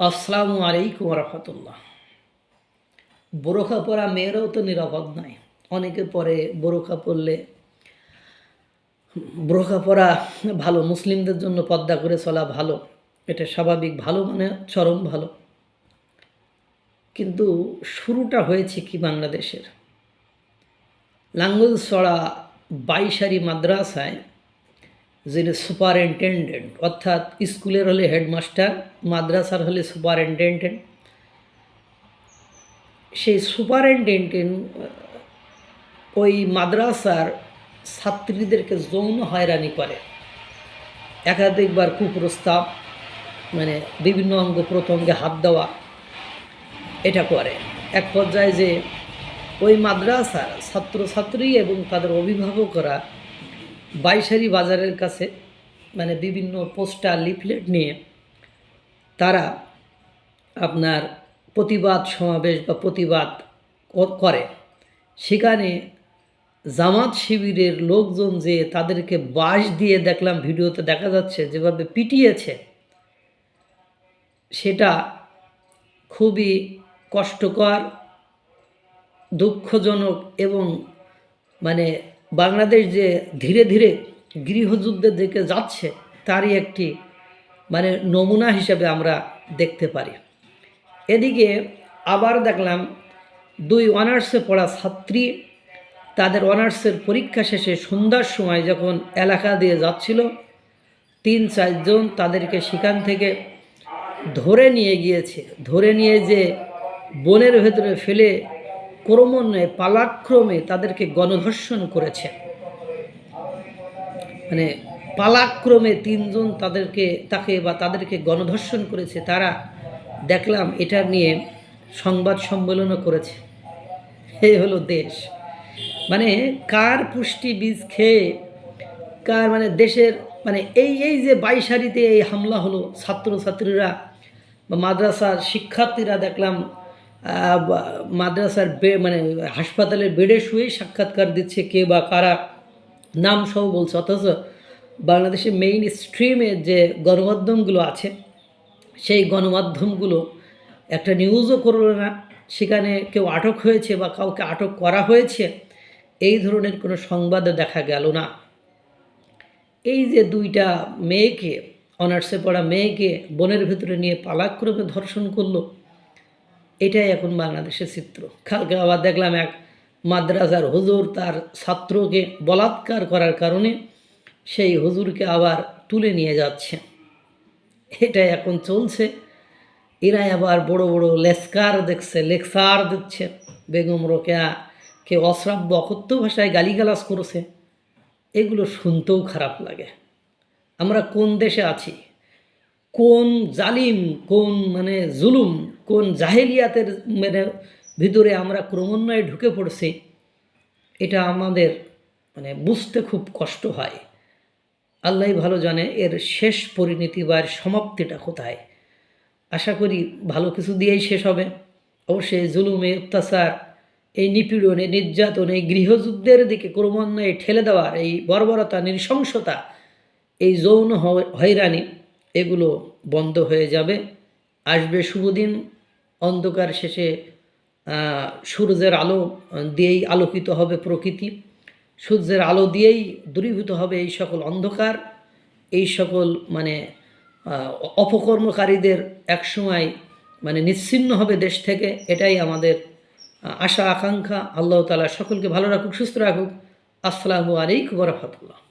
আসসালামু আলাইকুম রহমতুল্লাহ। বোরখা পরা মেয়েরাও তো নিরাপদ নয়। অনেকে পরে বোরখা পরলে, বোরখা পরা ভালো মুসলিমদের জন্য পদ্মা করে চলা ভালো। এটা স্বাভাবিক, ভালো মানে চরম ভালো। কিন্তু শুরুটা হয়েছে কি বাংলাদেশের? লাঙ্গলছড়া বাইশারি মাদ্রাসায় যিনি সুপারিনটেন্ডেন্ট, অর্থাৎ স্কুলের হলে হেডমাস্টার, মাদ্রাসার হলে সুপারিনটেন্ডেন্ট। সেই সুপারিনটেন্ডেন্ট, ওই মাদ্রাসার ছাত্রীদেরকে যৌন হয়রানি করে। একাধিকবার কুপ্রস্তাব মানে বিভিন্ন অঙ্গ প্রত্যঙ্গে হাত দেওয়া, এটা করে। এক পর্যায়ে যে ওই মাদ্রাসার ছাত্রছাত্রী এবং তাদের অভিভাবকরা বাইশারি বাজারের কাছে মানে বিভিন্ন পোস্টার, লিফলেট নিয়ে তারা আপনার প্রতিবাদ সমাবেশ বা প্রতিবাদ করে। সেখানে জামাত শিবিরের লোকজন যে তাদেরকে বাঁশ দিয়ে দেখলাম, ভিডিওতে দেখা যাচ্ছে, যেভাবে পিটিয়েছে, সেটা খুবই কষ্টকর, দুঃখজনক এবং মানে বাংলাদেশ যে ধীরে ধীরে গৃহযুদ্ধের দিকে যাচ্ছে, তারই একটি মানে নমুনা হিসেবে আমরা দেখতে পারি। এদিকে আবার দেখলাম, দুই অনার্সে পড়া ছাত্রী, তাদের অনার্সের পরীক্ষা শেষে সন্ধ্যার সময় যখন এলাকা দিয়ে যাচ্ছিল, তিন চারজন তাদেরকে সেখান থেকে ধরে নিয়ে গিয়েছে। ধরে নিয়ে যে বনের ভেতরে ফেলে ক্রমান্বয়ে, পালাক্রমে তাদেরকে গণধর্ষণ করেছে। মানে পালাক্রমে তিনজন তাদেরকে, তাকে বা তাদেরকে গণধর্ষণ করেছে, তারা দেখলাম এটা নিয়ে সংবাদ সম্মেলনও করেছে। এই হলো দেশ। মানে কার পুষ্টি বীজ খেয়ে, কার মানে দেশের মানে এই এই যে বাইশারিতে এই হামলা হলো, ছাত্রছাত্রীরা বা মাদ্রাসার শিক্ষার্থীরা দেখলাম মাদ্রাসার বে মানে হাসপাতালের বেডে শুয়েই সাক্ষাৎকার দিচ্ছে কে বা কারা, নাম সহ বলছে। অথচ বাংলাদেশের মেইন স্ট্রিমে যে গণমাধ্যমগুলো আছে, সেই গণমাধ্যমগুলো একটা নিউজও করল না। সেখানে কেউ আটক হয়েছে বা কাউকে আটক করা হয়েছে, এই ধরনের কোনো সংবাদে দেখা গেল না। এই যে দুইটা মেয়েকে, অনার্সে পড়া মেয়েকে বনের ভেতরে নিয়ে পালাক্রমে ধর্ষণ করল এটাই এখন বাংলাদেশের চিত্র। কালকে আবার দেখলাম এক মাদ্রাসার হুজুর তার ছাত্রকে বলাৎকার করার কারণে সেই হুজুরকে আবার তুলে নিয়ে যাচ্ছে। এটাই এখন চলছে। এরাই আবার বড় বড় লেস্কার দেখছে, লেকচার দিচ্ছে। বেগম রোকেয়া কে অশ্রাব্য অকথ্য ভাষায় গালিগালাজ করেছে। এগুলো শুনতেও খারাপ লাগে। আমরা কোন দেশে আছি? কোন জালিম, কোন মানে জুলুম, কোন জাহেলিয়াতের মানে ভিতরে আমরা ক্রমান্বয়ে ঢুকে পড়ছি, এটা আমাদের মানে বুঝতে খুব কষ্ট হয়। আল্লাহ ভালো জানে এর শেষ পরিণতি বা এর সমাপ্তিটা কোথায়। আশা করি ভালো কিছু দিয়েই শেষ হবে। অবশ্যই জুলুমে অত্যাচার, এই নিপীড়ন এই নির্যাতন, এই গৃহযুদ্ধের দিকে ক্রমান্বয়ে ঠেলে দেওয়ার এই বর্বরতা, নৃশংসতা, এই যৌন হয়রানি এগুলো বন্ধ হয়ে যাবে। আসবে শুভদিন অন্ধকার শেষে সূর্যের আলো দিয়েই আলোকিত হবে প্রকৃতি। সূর্যের আলো দিয়েই দূরীভূত হবে এই সকল অন্ধকার। এই সকল মানে অপকর্মকারীদের একসময় মানে নিচ্ছিন্ন হবে দেশ থেকে। এটাই আমাদের আশা, আকাঙ্ক্ষা। আল্লাহ তালা সকলকে ভালো রাখুক, সুস্থ রাখুক। আসসালামু আলাইকুম রহমতুল্লাহ।